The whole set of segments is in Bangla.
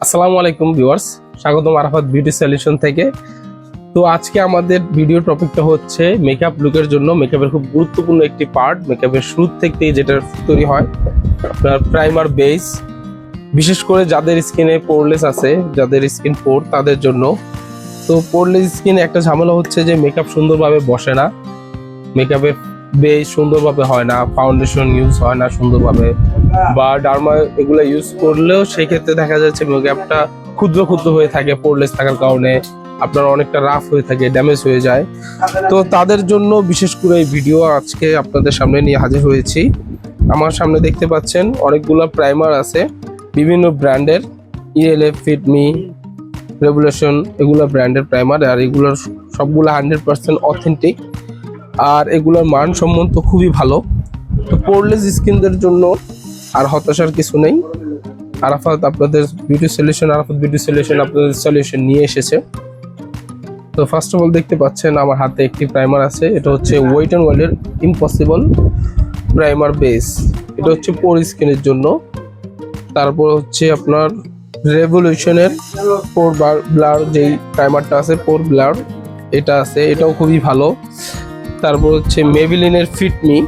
আসসালামু আলাইকুম ভিউয়ার্স, স্বাগতম আরাফাত বিউটি সলিউশন থেকে। তো আজকে আমাদের ভিডিও টপিকটা হচ্ছে মেকআপ লুকের জন্য। মেকআপের খুব গুরুত্বপূর্ণ একটি পার্ট মেকআপের শুরু থেকে যেটা তৈরি হয়, আপনার প্রাইমার বেস বিশেষ করে যাদের স্কিনে পোরলেস আছে, যাদের স্কিন পোর তাদের জন্য। তো পোরলেস স্কিনে একটা ঝামেলা হচ্ছে যে মেকআপ সুন্দরভাবে বসে না। মেকআপের বেস সুন্দরভাবে হয় না ফাউন্ডেশন ইউজ হয় না সুন্দরভাবে। বা ডার্মা এগুলো ইউজ করলেও সেক্ষেত্রে দেখা যাচ্ছে গ্যাপটা ক্ষুদ্র ক্ষুদ্র হয়ে থাকে পোরলেস থাকার কারণে আপনার অনেকটা রাফ হয়ে থাকে ড্যামেজ হয়ে যায়। তো তাদের জন্য বিশেষ করে এই ভিডিও আজকে আপনাদের সামনে নিয়ে হাজির হয়েছি। আমার সামনে দেখতে পাচ্ছেন অনেকগুলো প্রাইমার আছে, বিভিন্ন ব্র্যান্ডের ইএলএফ ফিটমি রেভুলেশন এগুলো ব্র্যান্ডের প্রাইমার আর এগুলোর সবগুলো হান্ড্রেড পার্সেন্ট অথেন্টিক আর এগুলোর মান সম্বন্ধ খুবই ভালো। তো পোরলেস স্কিনদের জন্য আর হতাশার কিছু নেই। আরাফাত আপনাদের beauty solution Arafat beauty solution আপনাদের সলিউশন নিয়ে এসেছে। তো ফার্স্ট অফ অল দেখতে পাচ্ছেন আমার হাতে একটি প্রাইমার আছে। এটা হচ্ছে ওয়েট অ্যান্ড ওয়াইল্ডের ইম্পসিবল প্রাইমার বেস এটা হচ্ছে পোর স্কিনের জন্য। তারপর হচ্ছে আপনার রেভলিউশনের পোর ব্লার যেই প্রাইমারটা আছে পোর ব্লার এটা আছে। এটাও খুবই ভালো। তারপর হচ্ছে মেবিলিনের ফিটমি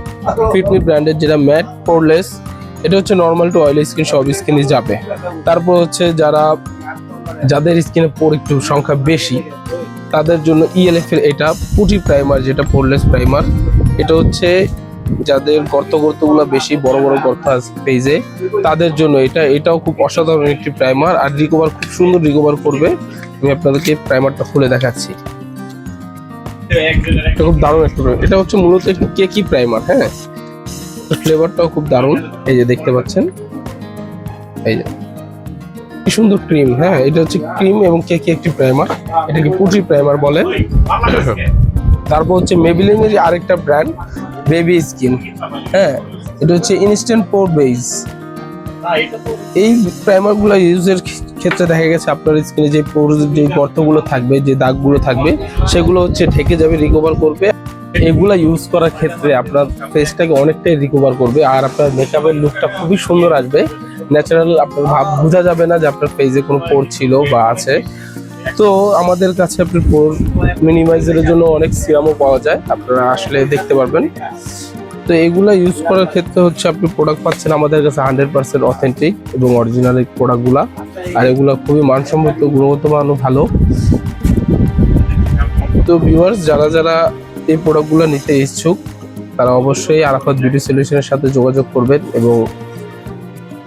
ফিটমি ব্র্যান্ডের যেটা ম্যাট পোরলেস এটা হচ্ছে নর্মাল টু অয়েল স্কিন সব স্কিনে যাবে। তারপর হচ্ছে যারা, যাদের স্কিনে পোর একটু সংখ্যা বেশি, তাদের জন্য ইএলএফ এর এটা পুটি প্রাইমার যেটা পোরলেস প্রাইমার এটা হচ্ছে যাদের গর্ত গর্তগুলো বেশি, বড় বড় গর্ত আছে পেজে তাদের জন্য এটা, এটাও খুব অসাধারণ একটি প্রাইমার আর রিকভার খুব সুন্দর রিকভার করবে। আমি আপনাদেরকে প্রাইমারটা খুলে দেখাচ্ছি। এটা খুব দারুণ একটা। এটা হচ্ছে মূলত একটু কেকি প্রাইমার হ্যাঁ? ফ্লেভারটাও খুব দারুণ। এই যে দেখতে পাচ্ছেন। এই যে। কি সুন্দর ক্রিম হ্যাঁ এটা হচ্ছে ক্রিম এবং কেকি একটি প্রাইমার। এটাকে পুটি প্রাইমার বলে। তারপর হচ্ছে মেবিলিনের আরেকটা ব্র্যান্ড বেবি স্কিন হ্যাঁ এটা হচ্ছে ইনস্ট্যান্ট পোর বেস এই প্রাইমারগুলো ইউজের ক্ষেত্রে দেখা গেছে আপনার স্কিনে যে পোর যে গর্তগুলো থাকবে যে দাগগুলো থাকবে সেগুলো হচ্ছে ঢেকে যাবে রিকভার করবে। এগুলা ইউজ করার ক্ষেত্রে আপনার ফেসটাকে অনেকটাই রিকভার করবে আর আপনার মেকআপের লুকটা খুবই সুন্দর আসবে। ন্যাচারাল আপনার ভাব, বোঝা যাবে না যে আপনার ফেসে কোনো পোর ছিল বা আছে। তো আমাদের কাছে আপনি পোর মিনিমাইজারের জন্য অনেক সিরামও পাওয়া যায়। আপনারা আসলে দেখতে পারবেন। তো এগুলা ইউজ করার ক্ষেত্রে হচ্ছে আপনি প্রোডাক্ট পাচ্ছেন আমাদের কাছে হান্ড্রেড পার্সেন্ট অথেন্টিক এবং অরিজিনাল এই প্রোডাক্টগুলা আর এগুলো খুবই মানসম্মত, গুণগত মানও ভালো। তো ভিউয়ার্স যারা যারা এই প্রোডাক্টগুলো নিতে ইচ্ছুক, তারা অবশ্যই আরাফাত বিউটি সলিউশনের সাথে যোগাযোগ করবেন এবং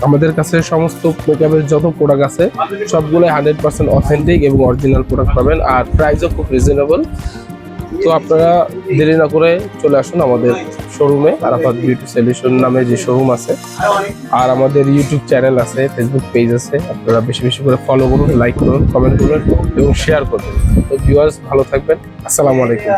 আমাদের কাছে সমস্ত মেকআপের যত প্রোডাক্ট আছে, সবগুলোই হান্ড্রেড পার্সেন্ট অথেন্টিক এবং অরিজিনাল প্রোডাক্ট পাবেন আর প্রাইসও খুব রিজনেবল তো আপনারা দেরি না করে চলে আসুন আমাদের শোরুমে আরাফাত বিউটি সলিউশন নামে যে শোরুম আছে। আর আমাদের ইউটিউব চ্যানেল আছে ফেসবুক পেজ আছে, আপনারা বেশি বেশি করে ফলো করুন লাইক করুন কমেন্ট করুন এবং শেয়ার করুন। তো ভিউয়ার্স ভালো থাকবেন। আসসালামু আলাইকুম।